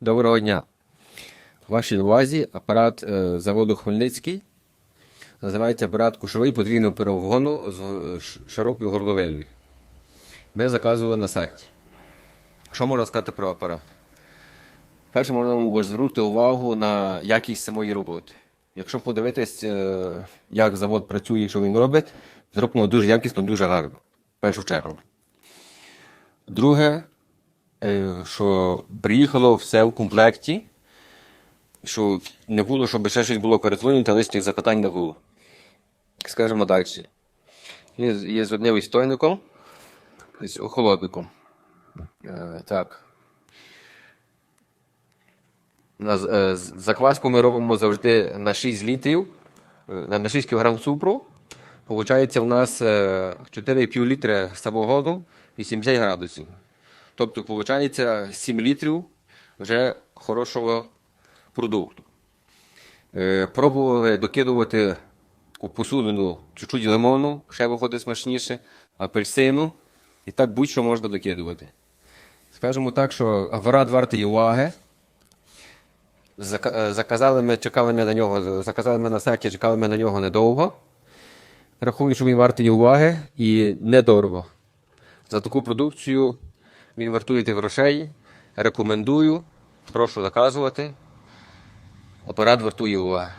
Доброго дня. В вашій увазі апарат е, заводу Хмельницький. Називається апарат кушовий потрійного перегону з е, широкою горловиною. Ми заказували на сайті. Що можна сказати про апарат? Перше, можна звернути увагу на якість самої роботи. Якщо подивитись, е, як завод працює і що він робить, зроблено дуже якісно, дуже гарно. В першу чергу. Друге, що приїхало все в комплекті, що не було, щоб ще щось було передзвонити, лишніх запитань не було. Скажемо далі. Є, з одним істойником, з охолодником. Е, так. Е, закваску ми робимо завжди на 6 літрів, е, на на 6 кг цукру. Получається, в нас е, 4,5 літри самогону і 70 градусів. Тобто, виходить 7 літрів вже хорошого продукту. Е, пробували докидувати у посудину чуть-чуть лимону, ще виходить смачніше, апельсину. І так будь-що можна докидувати. Скажемо так, що апарат вартий уваги. Е, Заказали ми, чекали ми на нього, заказали ми на сайті, чекали ми на нього недовго. Рахую, що він вартий уваги і недорого. За таку продукцію він вартує тих грошей. Рекомендую. Прошу заказувати. Апарат вартує увагу.